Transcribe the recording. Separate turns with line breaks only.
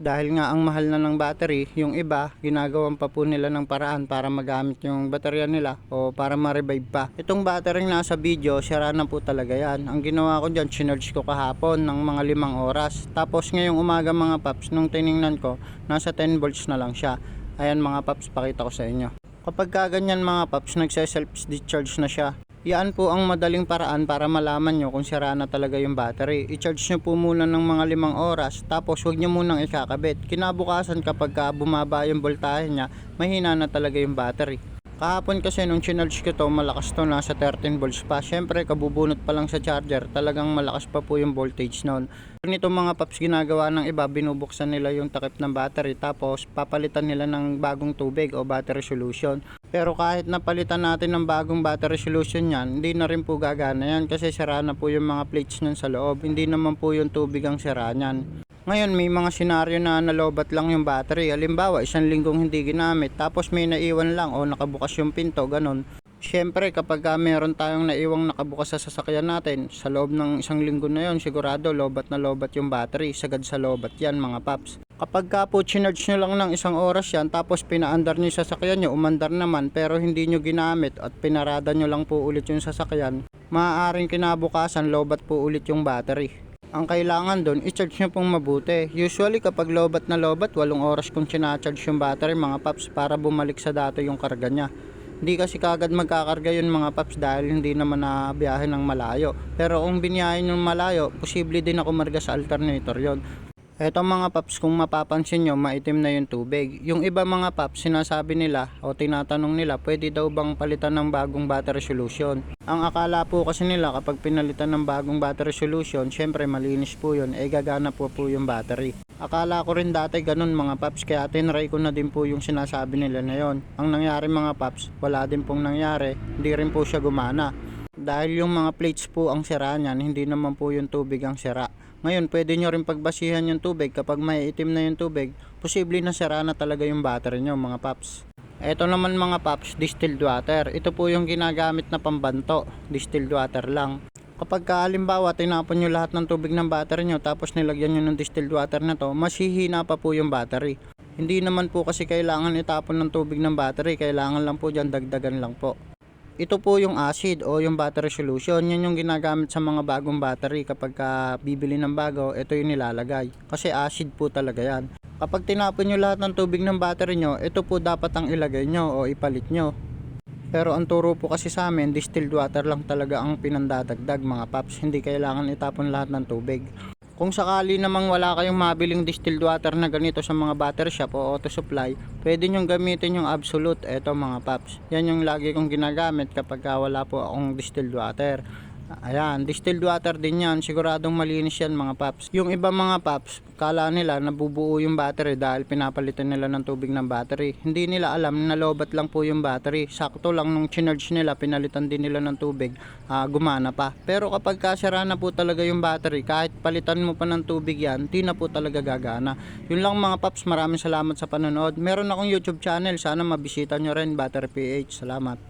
Dahil nga ang mahal na ng battery, yung iba, ginagawan pa po nila ng paraan para magamit yung baterya nila o para ma-revive pa. Itong battery nasa video, sira na po talaga yan. Ang ginawa ko dyan, chinerge ko kahapon ng mga limang oras. Tapos ngayong umaga mga paps, nung tiningnan ko, nasa 10 volts na lang siya. Ayan mga paps, pakita ko sa inyo. Kapag kaganyan mga paps, nagse-self-discharge na siya. Yan po ang madaling paraan para malaman nyo kung sira na talaga yung battery. I-charge nyo po muna ng mga limang oras, tapos huwag nyo munang ikakabit. Kinabukasan kapag ka bumaba yung voltahe niya, mahina na talaga yung battery. Kahapon kasi nung chinarge ko to, malakas to, nasa 13 volts pa. Syempre, kabubunot pa lang sa charger, talagang malakas pa po yung voltage noon. Nito mga paps ginagawa ng iba, binubuksan nila yung takip ng battery, tapos papalitan nila ng bagong tubig o battery solution. Pero kahit napalitan natin ng bagong battery solution yan, hindi na rin po gagana yan kasi sira na po yung mga plates nun sa loob. Hindi naman po yung tubig ang sira niyan. Ngayon may mga senaryo na nalobat lang yung battery. Halimbawa, isang linggong hindi ginamit tapos may naiwan lang o nakabukas yung pinto, ganun. Siyempre, kapag ka meron tayong naiwang nakabukas sa sasakyan natin, sa loob ng isang linggo na yon, sigurado lobat na lobat yung battery. Sagad sa lobat yan, mga paps. Kapag ka po chinarge nyo lang ng isang oras yan, tapos pinaandar nyo yung sasakyan nyo, umandar naman, pero hindi nyo ginamit at pinarada nyo lang po ulit yung sasakyan, maaaring kinabukasan lobat po ulit yung battery. Ang kailangan doon, i-charge nyo pong mabuti. Usually kapag lobat na lobat, walong oras kong charge yung battery mga paps para bumalik sa dati yung karga niya. Hindi kasi kagad magkakarga yun mga paps dahil hindi naman na biyahe ng malayo. Pero kung biniyahin yung malayo, posible din ako marga sa alternator yon. Eto mga paps, kung mapapansin nyo, maitim na yung tubig. Yung iba mga paps, sinasabi nila o tinatanong nila, pwede daw bang palitan ng bagong battery solution? Ang akala po kasi nila kapag pinalitan ng bagong battery solution, syempre malinis po yun, eh gagana po po yung battery. Akala ko rin dati ganun mga paps, kaya tinry ko na din po yung sinasabi nila na yon. Ang nangyari mga paps, wala din pong nangyari, hindi rin po siya gumana. Dahil yung mga plates po ang sira niyan, hindi naman po yung tubig ang sira. Ngayon, pwede nyo rin pagbasihan yung tubig. Kapag may itim na yung tubig, posible na sira na talaga yung battery nyo mga paps. Ito naman mga paps, distilled water. Ito po yung ginagamit na pambanto, distilled water lang. Kapag halimbawa tinapon nyo lahat ng tubig ng battery nyo tapos nilagyan nyo ng distilled water na to, mas hihina pa po yung battery. Hindi naman po kasi kailangan itapon ng tubig ng battery, kailangan lang po dyan dagdagan lang po. Ito po yung acid o yung battery solution. Yan yung ginagamit sa mga bagong battery. Kapag ka bibili ng bago, ito yung nilalagay. Kasi acid po talaga yan. Kapag tinapon nyo lahat ng tubig ng battery nyo, ito po dapat ang ilagay nyo o ipalit nyo. Pero ang turo po kasi sa amin, distilled water lang talaga ang pinandadagdag mga paps. Hindi kailangan itapon lahat ng tubig. Kung sakali namang wala kayong mabiling distilled water na ganito sa mga battery shop o auto supply, pwede nyong gamitin yung absolute. Eto mga paps. Yan yung lagi kong ginagamit kapag ka wala po akong distilled water. Ayan, distilled water din yan. Siguradong malinis yan mga paps. Yung iba mga paps, kala nila nabubuo yung battery dahil pinapalitan nila ng tubig ng battery. Hindi nila alam na lobat lang po yung battery. Sakto lang nung chinarge nila, pinalitan din nila ng tubig, ah, gumana pa. Pero kapag kasira na po talaga yung battery, kahit palitan mo pa ng tubig yan, di na po talaga gagana. Yun lang mga paps, maraming salamat sa panonood. Meron akong YouTube channel, sana mabisita nyo rin, Battery PH. Salamat.